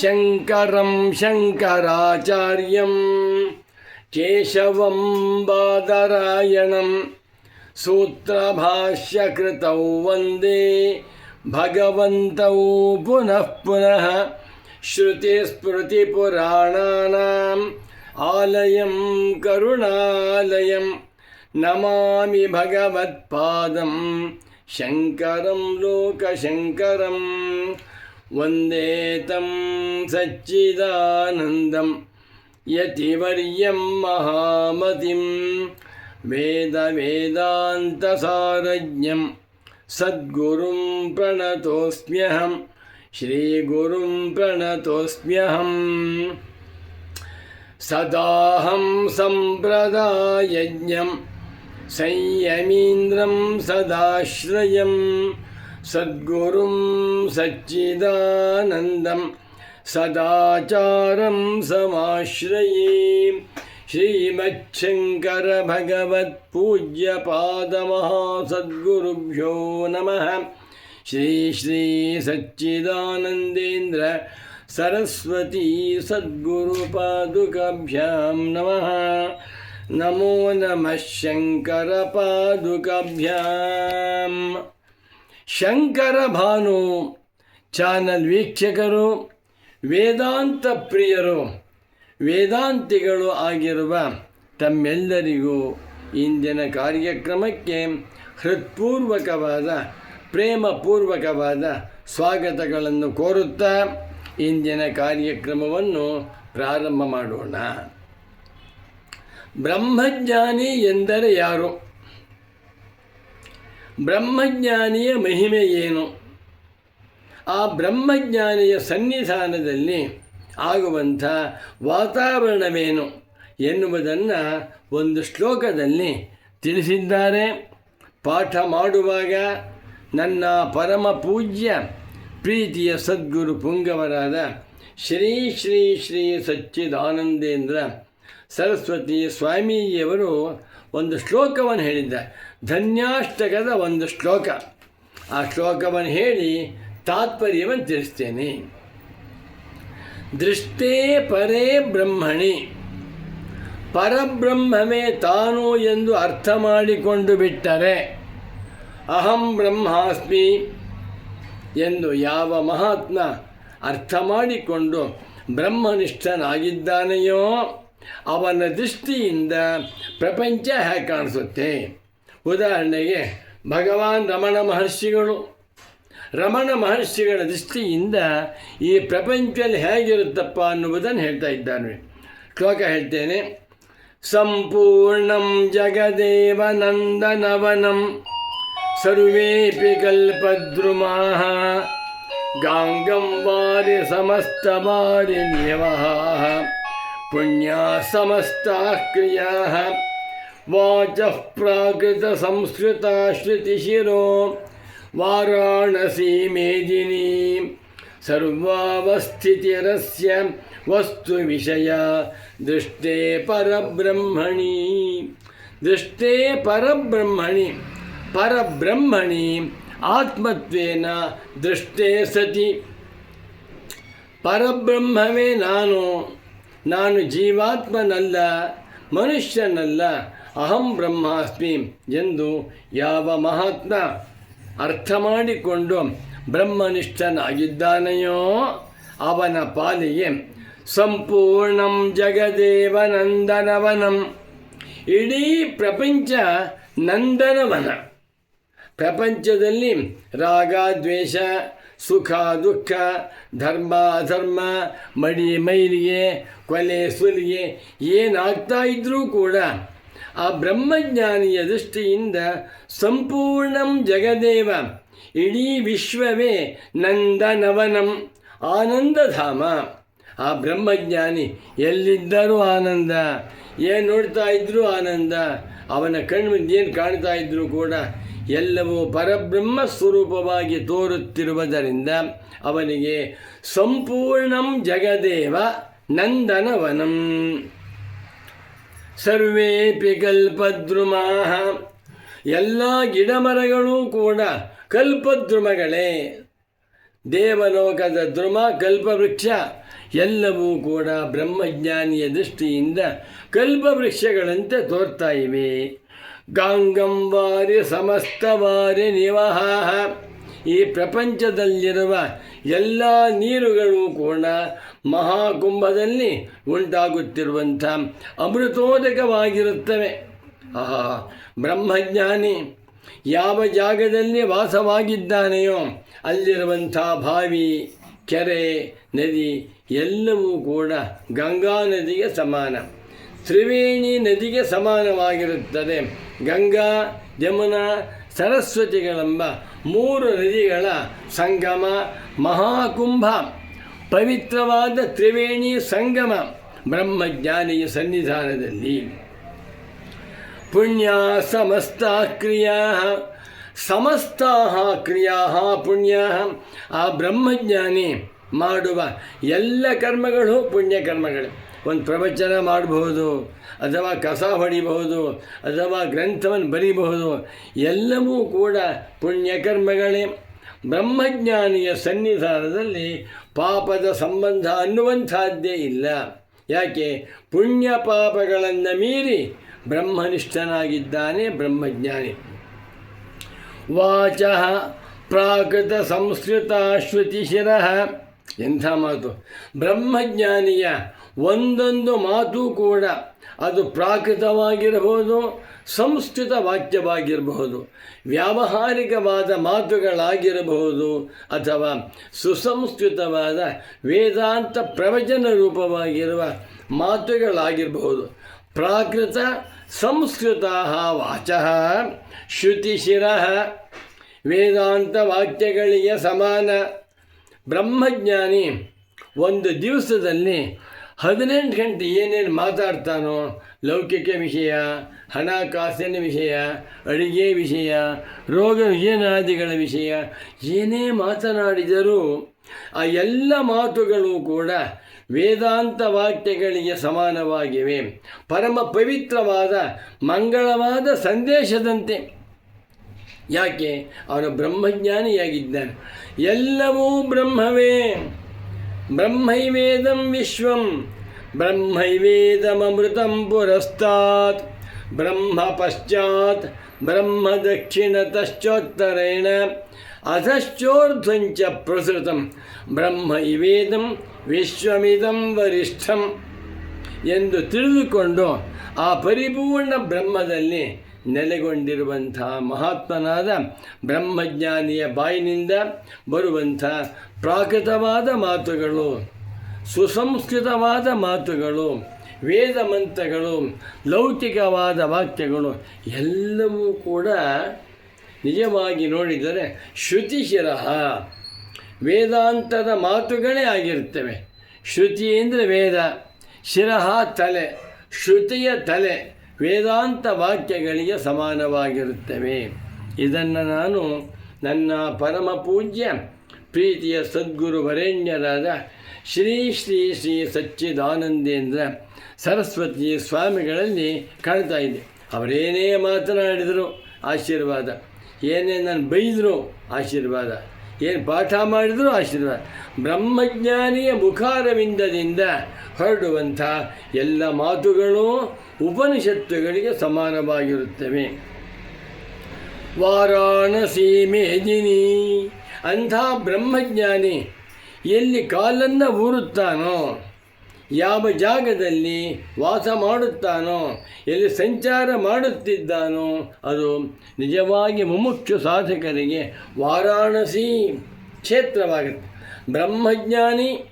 शङ्करं शङ्कराचार्यं केशवं बादरायणं सूत्रभाष्यकृतौ वन्दे भगवन्तौ पुनः पुनः श्रुतिस्मृतिपुराणानाम् आलयं करुणालयं नमामि भगवत्पादं शङ्करं लोकशङ्करं वन्दे तं सच्चिदानन्दं यतिवर्यं महामतिं वेदवेदान्तसारज्ञं सद्गुरुं प्रणतोऽस्म्यहं श्रीगुरुं प्रणतोऽस्म्यहम् सदाहं सम्प्रदायज्ञं संयमीन्द्रं सदाश्रयं सद्गुरुं सच्चिदानन्दं सदाचारं समाश्रये श्रीमच्छङ्करभगवत्पूज्यपादमहासद्गुरुभ्यो नमः। श्री श्री सच्चिदानन्देन्द्र सरस्वती सद्गुरुपादुकाभ्यां नमः। नमो नमः शङ्करपादुकाभ्यां ಶಂಕರ ಭಾನು ಚಾನಲ್ ವೀಕ್ಷಕರು, ವೇದಾಂತ ಪ್ರಿಯರು, ವೇದಾಂತಿಗಳು ಆಗಿರುವ ತಮ್ಮೆಲ್ಲರಿಗೂ ಇಂದಿನ ಕಾರ್ಯಕ್ರಮಕ್ಕೆ ಹೃತ್ಪೂರ್ವಕವಾದ, ಪ್ರೇಮಪೂರ್ವಕವಾದ ಸ್ವಾಗತಗಳನ್ನು ಕೋರುತ್ತಾ ಇಂದಿನ ಕಾರ್ಯಕ್ರಮವನ್ನು ಪ್ರಾರಂಭ ಮಾಡೋಣ. ಬ್ರಹ್ಮಜ್ಞಾನಿ ಎಂದರೆ ಯಾರು? ಬ್ರಹ್ಮಜ್ಞಾನಿಯ ಮಹಿಮೆ ಏನು? ಆ ಬ್ರಹ್ಮಜ್ಞಾನಿಯ ಸನ್ನಿಧಾನದಲ್ಲಿ ಆಗುವಂಥ ವಾತಾವರಣವೇನು ಎನ್ನುವುದನ್ನು ಒಂದು ಶ್ಲೋಕದಲ್ಲಿ ತಿಳಿಸಿದ್ದಾರೆ. ಪಾಠ ಮಾಡುವಾಗ ನನ್ನ ಪರಮ ಪೂಜ್ಯ ಪ್ರೀತಿಯ ಸದ್ಗುರು ಪುಂಗವರಾದ ಶ್ರೀ ಶ್ರೀ ಶ್ರೀ ಸಚ್ಚಿದಾನಂದೇಂದ್ರ ಸರಸ್ವತಿ ಸ್ವಾಮೀಜಿಯವರು ಒಂದು ಶ್ಲೋಕವನ್ನು ಹೇಳಿದ್ದ. ಧನ್ಯಾಷ್ಟಕದ ಒಂದು ಶ್ಲೋಕ. ಆ ಶ್ಲೋಕವನ್ನು ಹೇಳಿ ತಾತ್ಪರ್ಯವನ್ನು ತಿಳಿಸ್ತೇನೆ. ದೃಷ್ಟೇ ಪರೇ ಬ್ರಹ್ಮಣಿ. ಪರಬ್ರಹ್ಮವೇ ತಾನು ಎಂದು ಅರ್ಥ ಮಾಡಿಕೊಂಡು ಬಿಟ್ಟರೆ ಅಹಂ ಬ್ರಹ್ಮಾಸ್ಮಿ ಎಂದು ಯಾವ ಮಹಾತ್ಮ ಅರ್ಥ ಮಾಡಿಕೊಂಡು ಬ್ರಹ್ಮನಿಷ್ಠನಾಗಿದ್ದಾನೆಯೋ ಅವನ ದೃಷ್ಟಿಯಿಂದ ಪ್ರಪಂಚ ಹೇಗೆ ಕಾಣಿಸುತ್ತೆ? ಉದಾಹರಣೆಗೆ, ಭಗವಾನ್ ರಮಣ ಮಹರ್ಷಿಗಳು. ರಮಣ ಮಹರ್ಷಿಗಳ ದೃಷ್ಟಿಯಿಂದ ಈ ಪ್ರಪಂಚದಲ್ಲಿ ಹೇಗಿರುತ್ತಪ್ಪ ಅನ್ನುವುದನ್ನು ಹೇಳ್ತಾ ಇದ್ದಾನೆ. ಶ್ಲೋಕ ಹೇಳ್ತೇನೆ, ಸಂಪೂರ್ಣಂ ಜಗದೇವನಂದನವನಂ ಸರ್ವೇಪಿ ಕಲ್ಪದ್ರುಮಾ ಗಾಂಗಂ ವಾರಿ ಸಮಸ್ತ ವಾರಿ ನಿಯವಃ ಪುಣ್ಯಾ ಸಮಸ್ತಾ ಕ್ರಿಯಾ ವಾಚಃ ಪ್ರಾಕೃತ ಸಂಸ್ಕೃತ ಶ್ರುತಿಶಿರೋ ವಾರಾಣಸಿ ಮೇದಿನಿ ಸರ್ವಾವಸ್ಥಿತಿರಸ್ಯ ವಸ್ತು ವಿಷಯ ದೃಷ್ಟೇ ಪರಬ್ರಹ್ಮಣಿ ದೃಷ್ಟೇ ಪರಬ್ರಹ್ಮಣಿ ಪರಬ್ರಹ್ಮಣಿ ಆತ್ಮತ್ವೇನ ದೃಷ್ಟೇ ಸತಿ ಪರಬ್ರಹ್ಮವೇ ನಾನು ಜೀವಾತ್ಮನಲ್ಲ, ಮನುಷ್ಯನಲ್ಲ, ಅಹಂ ಬ್ರಹ್ಮಾಸ್ಮಿ ಎಂದು ಯಾವ ಮಹಾತ್ಮ ಅರ್ಥ ಮಾಡಿಕೊಂಡು ಬ್ರಹ್ಮನಿಷ್ಠನಾಗಿದ್ದಾನೆಯೋ ಅವನ ಪಾಲಿಗೆ ಸಂಪೂರ್ಣಂ ಜಗದೇವನಂದನವನಂ. ಇಡೀ ಪ್ರಪಂಚ ನಂದನವನ. ಪ್ರಪಂಚದಲ್ಲಿ ರಾಗ, ದ್ವೇಷ ಸುಖ ದುಃಖ ಧರ್ಮ ಅಧರ್ಮ, ಮಡಿ ಮೈಲಿಗೆ, ಕೊಲೆ ಸುಲಿಗೆ ಏನಾಗ್ತಾ ಇದ್ರೂ ಕೂಡ ಆ ಬ್ರಹ್ಮಜ್ಞಾನಿಯ ದೃಷ್ಟಿಯಿಂದ ಸಂಪೂರ್ಣಂ ಜಗದೇವ, ಇಡೀ ವಿಶ್ವವೇ ನಂದನವನಂ, ಆನಂದಧಾಮ. ಆ ಬ್ರಹ್ಮಜ್ಞಾನಿ ಎಲ್ಲಿದ್ದರೂ ಆನಂದ, ಏನು ನೋಡ್ತಾ ಇದ್ರೂ ಆನಂದ, ಅವನ ಕಣ್ಣು ಏನು ಕಾಣ್ತಾ ಇದ್ದರೂ ಕೂಡ ಎಲ್ಲವೂ ಪರಬ್ರಹ್ಮ ಸ್ವರೂಪವಾಗಿ ತೋರುತ್ತಿರುವುದರಿಂದ ಅವನಿಗೆ ಸಂಪೂರ್ಣಂ ಜಗದೇವ ನಂದನವನಂ. ಸರ್ವೇಪಿ ಕಲ್ಪದ್ರುಮಾ ಎಲ್ಲ ಗಿಡಮರಗಳೂ ಕೂಡ ಕಲ್ಪದ್ರುಮಗಳೇ. ದೇವಲೋಕದ ದ್ರುಮ, ಕಲ್ಪವೃಕ್ಷ, ಎಲ್ಲವೂ ಕೂಡ ಬ್ರಹ್ಮಜ್ಞಾನಿಯ ದೃಷ್ಟಿಯಿಂದ ಕಲ್ಪವೃಕ್ಷಗಳಂತೆ ತೋರ್ತಾ ಇವೆ. ಗಾಂಗಂ ವಾರಿ ಸಮಸ್ತವಾರಿ ನಿವಹಾಹ. ಈ ಪ್ರಪಂಚದಲ್ಲಿರುವ ಎಲ್ಲ ನೀರುಗಳು ಕೂಡ ಮಹಾಕುಂಭದಲ್ಲಿ ಉಂಟಾಗುತ್ತಿರುವಂಥ ಅಮೃತೋದಕವಾಗಿರುತ್ತವೆ. ಆಹಾ, ಬ್ರಹ್ಮಜ್ಞಾನಿ ಯಾವ ಜಾಗದಲ್ಲಿ ವಾಸವಾಗಿದ್ದಾನೆಯೋ ಅಲ್ಲಿರುವಂಥ ಬಾವಿ, ಕೆರೆ, ನದಿ ಎಲ್ಲವೂ ಕೂಡ ಗಂಗಾ ನದಿಗೆ ಸಮಾನ. ತ್ರಿವೇಣಿ ನದಿಗೆ ಸಮಾನವಾಗಿರುತ್ತದೆ. ಗಂಗಾ, ಯಮುನಾ, ಸರಸ್ವತಿಗಳೆಂಬ ಮೂರು ನದಿಗಳ ಸಂಗಮ, ಮಹಾಕುಂಭ, ಪವಿತ್ರವಾದ ತ್ರಿವೇಣಿ ಸಂಗಮ ಬ್ರಹ್ಮಜ್ಞಾನಿಯ ಸನ್ನಿಧಾನದಲ್ಲಿ. ಪುಣ್ಯ ಸಮಸ್ತ ಕ್ರಿಯಾ, ಸಮಸ್ತಾ ಕ್ರಿಯಾ ಪುಣ್ಯ. ಆ ಬ್ರಹ್ಮಜ್ಞಾನಿ ಮಾಡುವ ಎಲ್ಲ ಕರ್ಮಗಳು ಪುಣ್ಯ ಕರ್ಮಗಳು. ಒಂದು ಪ್ರವಚನ ಮಾಡಬಹುದು, ಅಥವಾ ಕಸ ಹೊಡಿಬಹುದು, ಅಥವಾ ಗ್ರಂಥವನ್ನು ಬರೀಬಹುದು, ಎಲ್ಲವೂ ಕೂಡ ಪುಣ್ಯಕರ್ಮಗಳೇ. ಬ್ರಹ್ಮಜ್ಞಾನಿಯ ಸನ್ನಿಧಾನದಲ್ಲಿ ಪಾಪದ ಸಂಬಂಧ ಅನ್ನುವಂಥದ್ದೇ ಇಲ್ಲ. ಯಾಕೆ? ಪುಣ್ಯ ಪಾಪಗಳನ್ನು ಮೀರಿ ಬ್ರಹ್ಮನಿಷ್ಠನಾಗಿದ್ದಾನೆ ಬ್ರಹ್ಮಜ್ಞಾನಿ. ವಾಚ ಪ್ರಾಕೃತ ಸಂಸ್ಕೃತ ಶ್ರುತಿಶಿರ ಎಂಥ ಮಾತು? ಬ್ರಹ್ಮಜ್ಞಾನಿಯ ಒಂದೊಂದು ಮಾತು ಕೂಡ ಅದು ಪ್ರಾಕೃತವಾಗಿರಬಹುದು, ಸಂಸ್ಕೃತ ವಾಕ್ಯವಾಗಿರಬಹುದು, ವ್ಯಾವಹಾರಿಕವಾದ ಮಾತುಗಳಾಗಿರಬಹುದು ಅಥವಾ ಸುಸಂಸ್ಕೃತವಾದ ವೇದಾಂತ ಪ್ರವಚನ ರೂಪವಾಗಿರುವ ಮಾತುಗಳಾಗಿರಬಹುದು. ಪ್ರಾಕೃತ ಸಂಸ್ಕೃತ ವಾಚ ಶ್ರುತಿಶಿರ. ವೇದಾಂತ ವಾಕ್ಯಗಳಿಗೆ ಸಮಾನ ಬ್ರಹ್ಮಜ್ಞಾನಿ ಒಂದು ದಿವಸದಲ್ಲಿ ಹದಿನೆಂಟು ಗಂಟೆ ಏನೇನು ಮಾತಾಡ್ತಾನೋ, ಲೌಕಿಕ ವಿಷಯ, ಹಣಕಾಸಿನ ವಿಷಯ, ಅಡಿಗೆ ವಿಷಯ, ರೋಗ ವಿಜಯನಾದಿಗಳ ವಿಷಯ, ಏನೇ ಮಾತನಾಡಿದರೂ ಆ ಎಲ್ಲ ಮಾತುಗಳು ಕೂಡ ವೇದಾಂತ ವಾಕ್ಯಗಳಿಗೆ ಸಮಾನವಾಗಿವೆ. ಪರಮ ಪವಿತ್ರವಾದ, ಮಂಗಳವಾದ ಸಂದೇಶದಂತೆ. ಯಾಕೆ? ಅವನು ಬ್ರಹ್ಮಜ್ಞಾನಿಯಾಗಿದ್ದಾನೆ. ಎಲ್ಲವೂ ಬ್ರಹ್ಮವೇ. ಬ್ರಹ್ಮೈವೇದಂ ವಿಶ್ವಂ ಬ್ರಹ್ಮೈವೇದಮೃತಂ ಪುರಸ್ತಾತ್. ಬ್ರಹ್ಮ ಪಶ್ಚಾತ್, ಬ್ರಹ್ಮ ದಕ್ಷಿಣತಶ್ಚೋತ್ತರೇಣ, ಅಧಶ್ಚೋರ್ಧ್ವಂಚ ಪ್ರಸೃತಂ ಬ್ರಹ್ಮ ಇವೇದಂ ವಿಶ್ವಮಿದಂ ವರಿಷ್ಠಂ. ಎಂದು ತಿಳಿದುಕೊಂಡು ಆ ಪರಿಪೂರ್ಣ ಬ್ರಹ್ಮದಲ್ಲಿ ನೆಲೆಗೊಂಡಿರುವಂಥ ಮಹಾತ್ಮನಾದ ಬ್ರಹ್ಮಜ್ಞಾನಿಯ ಬಾಯಿನಿಂದ ಬರುವಂಥ ಪ್ರಾಕೃತವಾದ ಮಾತುಗಳು, ಸುಸಂಸ್ಕೃತವಾದ ಮಾತುಗಳು, ವೇದ ಮಂತ್ರಗಳು, ಲೌಕಿಕವಾದ ವಾಕ್ಯಗಳು ಎಲ್ಲವೂ ಕೂಡ ನಿಜವಾಗಿ ನೋಡಿದರೆ ಶ್ರುತಿಶಿರ ವೇದಾಂತದ ಮಾತುಗಳೇ ಆಗಿರುತ್ತವೆ. ಶ್ರುತಿ ಅಂದರೆ ವೇದ, ಶಿರಹ ತಲೆ, ಶ್ರುತಿಯ ತಲೆ ವೇದಾಂತ ವಾಕ್ಯಗಳಿಗೆ ಸಮಾನವಾಗಿರುತ್ತವೆ. ಇದನ್ನು ನಾನು ನನ್ನ ಪರಮ ಪೂಜ್ಯ ಪ್ರೀತಿಯ ಸದ್ಗುರು ವರೇಣ್ಯರಾದ ಶ್ರೀ ಶ್ರೀ ಶ್ರೀ ಸಚ್ಚಿದಾನಂದೇಂದ್ರ ಸರಸ್ವತಿ ಸ್ವಾಮಿಗಳಲ್ಲಿ ಕಾಣ್ತಾ ಇದ್ದೆ. ಅವರೇನೇ ಮಾತನಾಡಿದರು ಆಶೀರ್ವಾದ. ಏನೇ ನಾನು ಬೈದರು ಆಶೀರ್ವಾದ. ಏನು ಪಾಠ ಮಾಡಿದರೂ ಆಶೀರ್ವಾದ. ಬ್ರಹ್ಮಜ್ಞಾನಿಯ ಮುಖಾರವಿಂದದಿಂದ ಹೊರಡುವಂಥ ಎಲ್ಲ ಮಾತುಗಳು ಉಪನಿಷತ್ತುಗಳಿಗೆ ಸಮಾನವಾಗಿರುತ್ತವೆ. ವಾರಾಣಸಿ ಮೇದಿನಿ ಅಂಥ ಬ್ರಹ್ಮಜ್ಞಾನಿ ಎಲ್ಲಿ ಕಾಲನ್ನು ಊರುತ್ತಾನೋ ಯಾವ ಜಾಗದಲ್ಲಿ ವಾಸ ಮಾಡುತ್ತಾನೋ, ಎಲ್ಲಿ ಸಂಚಾರ ಮಾಡುತ್ತಿದ್ದಾನೋ, ಅದು ನಿಜವಾಗಿ ಮುಮುಕ್ಷು ಸಾಧಕರಿಗೆ ವಾರಾಣಸಿ ಕ್ಷೇತ್ರವಾಗುತ್ತೆ. ಬ್ರಹ್ಮಜ್ಞಾನಿ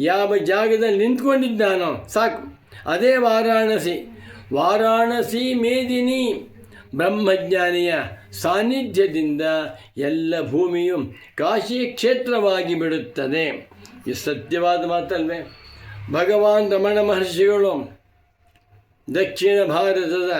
ಯಾವ ಜಾಗದಲ್ಲಿ ನಿಂತ್ಕೊಂಡಿದ್ದಾನೋ, ಸಾಕು. ಅದೇ ವಾರಾಣಸಿ. ವಾರಾಣಸಿ ಮೇದಿನಿ ಬ್ರಹ್ಮಜ್ಞಾನಿಯ ಸಾನ್ನಿಧ್ಯದಿಂದ ಎಲ್ಲ ಭೂಮಿಯು ಕಾಶಿ ಕ್ಷೇತ್ರವಾಗಿ ಬಿಡುತ್ತದೆ. ಇದು ಸತ್ಯವಾದ ಮಾತಲ್ವೇ? ಭಗವಾನ್ ರಮಣ ಮಹರ್ಷಿಗಳು ದಕ್ಷಿಣ ಭಾರತದ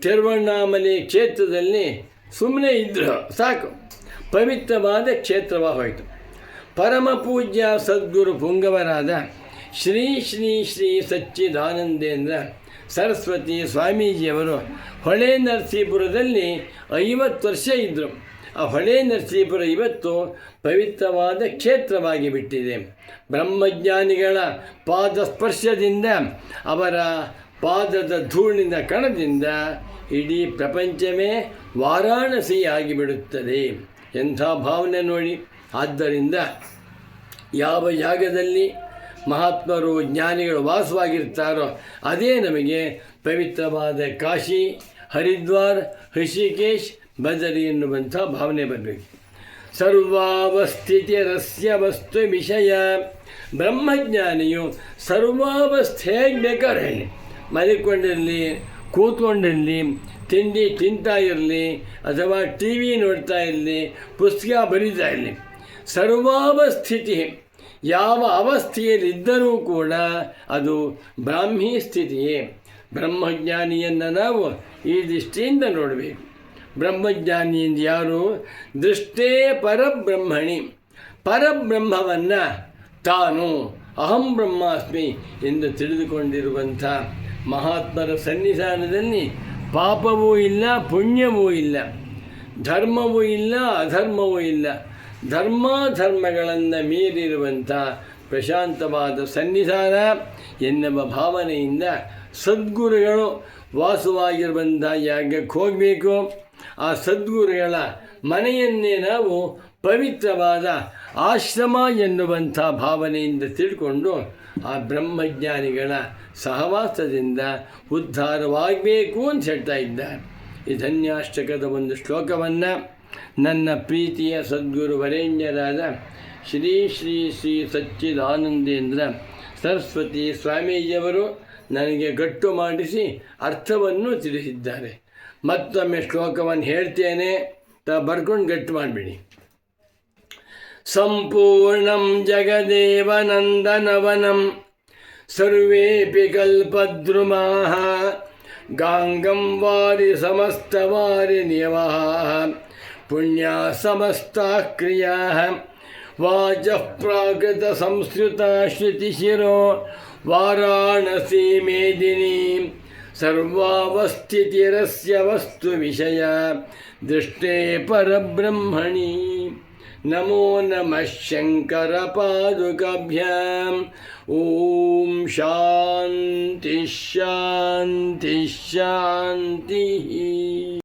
ತಿರುವಣ್ಣಾಮಲೆ ಕ್ಷೇತ್ರದಲ್ಲಿ ಸುಮ್ಮನೆ ಇದ್ದರು ಸಾಕು. ಪವಿತ್ರವಾದ ಕ್ಷೇತ್ರವಾಗೋಯಿತು ಪರಮ ಪೂಜ್ಯ ಸದ್ಗುರು ಪುಂಗವರಾದ ಶ್ರೀ ಶ್ರೀ ಶ್ರೀ ಸಚ್ಚಿದಾನಂದೇಂದ್ರ ಸರಸ್ವತಿ ಸ್ವಾಮೀಜಿಯವರು ಹೊಳೆ ನರಸೀಪುರದಲ್ಲಿ ಐವತ್ತು ವರ್ಷ ಇದ್ದರು ಆ ಹೊಳೆ ನರಸೀಪುರ ಇವತ್ತು ಪವಿತ್ರವಾದ ಕ್ಷೇತ್ರವಾಗಿ ಬಿಟ್ಟಿದೆ. ಬ್ರಹ್ಮಜ್ಞಾನಿಗಳ ಪಾದ ಸ್ಪರ್ಶದಿಂದ, ಅವರ ಪಾದದ ಧೂಳಿನ ಕಣದಿಂದ ಇಡೀ ಪ್ರಪಂಚವೇ ವಾರಾಣಸಿಯಾಗಿ ಬಿಡುತ್ತದೆ ಎಂಥ ಭಾವನೆ ನೋಡಿ. ಆದ್ದರಿಂದ ಯಾವ ಜಾಗದಲ್ಲಿ ಮಹಾತ್ಮರು ಜ್ಞಾನಿಗಳು ವಾಸವಾಗಿರ್ತಾರೋ, ಅದೇ ನಮಗೆ ಪವಿತ್ರವಾದ ಕಾಶಿ, ಹರಿದ್ವಾರ್ ಋಷಿಕೇಶ್ ಬದರಿ ಎನ್ನುವಂಥ ಭಾವನೆ ಬರಬೇಕು. ಸರ್ವಾವಸ್ಥಿತಿರಸ್ಯ ವಸ್ತು ವಿಷಯ. ಬ್ರಹ್ಮಜ್ಞಾನಿಯು ಸರ್ವಾವಸ್ಥೆ ಬೇಕಾದ್ರೆ ಹೇಳಿ ಮಲಿಕೊಂಡಿರಲಿ, ಕೂತ್ಕೊಂಡಿರಲಿ, ತಿಂಡಿ ತಿಂತಾ ಇರಲಿ, ಅಥವಾ ಟಿ ವಿ ನೋಡ್ತಾ ಇರಲಿ, ಪುಸ್ತಕ ಬರೀತಾ ಇರಲಿ. ಸರ್ವಾವಸ್ಥಿತಿ, ಯಾವ ಅವಸ್ಥೆಯಲ್ಲಿದ್ದರೂ ಕೂಡ ಅದು ಬ್ರಾಹ್ಮಿ ಸ್ಥಿತಿಯೇ ಬ್ರಹ್ಮಜ್ಞಾನಿಯನ್ನು ನಾವು ಈ ದೃಷ್ಟಿಯಿಂದ ನೋಡಬೇಕು. ಬ್ರಹ್ಮಜ್ಞಾನಿಯಿಂದ ಯಾರು? ದೃಷ್ಟೇ ಪರಬ್ರಹ್ಮಣಿ. ಪರಬ್ರಹ್ಮವನ್ನು ತಾನು ಅಹಂ ಬ್ರಹ್ಮಾಸ್ಮಿ ಎಂದು ತಿಳಿದುಕೊಂಡಿರುವಂಥ ಮಹಾತ್ಮರ ಸನ್ನಿಧಾನದಲ್ಲಿ ಪಾಪವೂ ಇಲ್ಲ, ಪುಣ್ಯವೂ ಇಲ್ಲ, ಧರ್ಮವೂ ಇಲ್ಲ, ಅಧರ್ಮವೂ ಇಲ್ಲ. ಧರ್ಮಾಧರ್ಮಗಳನ್ನು ಮೀರಿರುವಂಥ ಪ್ರಶಾಂತವಾದ ಸನ್ನಿಧಾನ ಎನ್ನುವ ಭಾವನೆಯಿಂದ ಸದ್ಗುರುಗಳು ವಾಸವಾಗಿರುವಂಥ ಯಾಗಕ್ಕೆ ಹೋಗಬೇಕು? ಆ ಸದ್ಗುರುಗಳ ಮನೆಯನ್ನೇ ನಾವು ಪವಿತ್ರವಾದ ಆಶ್ರಮ ಎನ್ನುವಂಥ ಭಾವನೆಯಿಂದ ತಿಳ್ಕೊಂಡು ಆ ಬ್ರಹ್ಮಜ್ಞಾನಿಗಳ ಸಹವಾಸದಿಂದ ಉದ್ಧಾರವಾಗಬೇಕು ಅಂತ ಹೇಳ್ತಾ ಇದ್ದಾರೆ. ಈ ಧನ್ಯಾಷ್ಟಕದ ಒಂದು ಶ್ಲೋಕವನ್ನು ನನ್ನ ಪ್ರೀತಿಯ ಸದ್ಗುರು ವರೇಣ್ಯರಾದ ಶ್ರೀ ಶ್ರೀ ಶ್ರೀ ಸಚ್ಚಿದಾನಂದೇಂದ್ರ ಸರಸ್ವತಿ ಸ್ವಾಮೀಜಿಯವರು ನನಗೆ ಗಟ್ಟು ಮಾಡಿಸಿ ಅರ್ಥವನ್ನು ತಿಳಿಸಿದ್ದಾರೆ. ಮತ್ತೊಮ್ಮೆ ಶ್ಲೋಕವನ್ನು ಹೇಳ್ತೇನೆ ತ ಬರ್ಕೊಂಡು ಗಟ್ಟಿ ಮಾಡಬೇಡಿ ಸಂಪೂರ್ಣಂ ಜಗದೇವನಂದನವನಂ ಸರ್ವೇಪಿ ಕಲ್ಪದ್ರುಮಾ ಗಾಂಗಂ ವಾರಿ ಸಮಸ್ತವಾರಿ ನಿಯಮಾ ಪುಣ್ಯ ಸಮಸ್ತ ಕ್ರಿಯಾ ವಾಚಃ ಪ್ರಾಕೃತ ಸಂಸ್ಕೃತ ಶ್ರುತಿಶಿರೋ ವಾರಾಣಸಿ ಮೇದಿನಿ सर्वावस्थितिरस्य वस्तुविषया दृष्टे परब्रह्मणि। नमो नमः शङ्करपादुकाभ्याम् ॐ शान्तिः शान्तिः शान्तिः।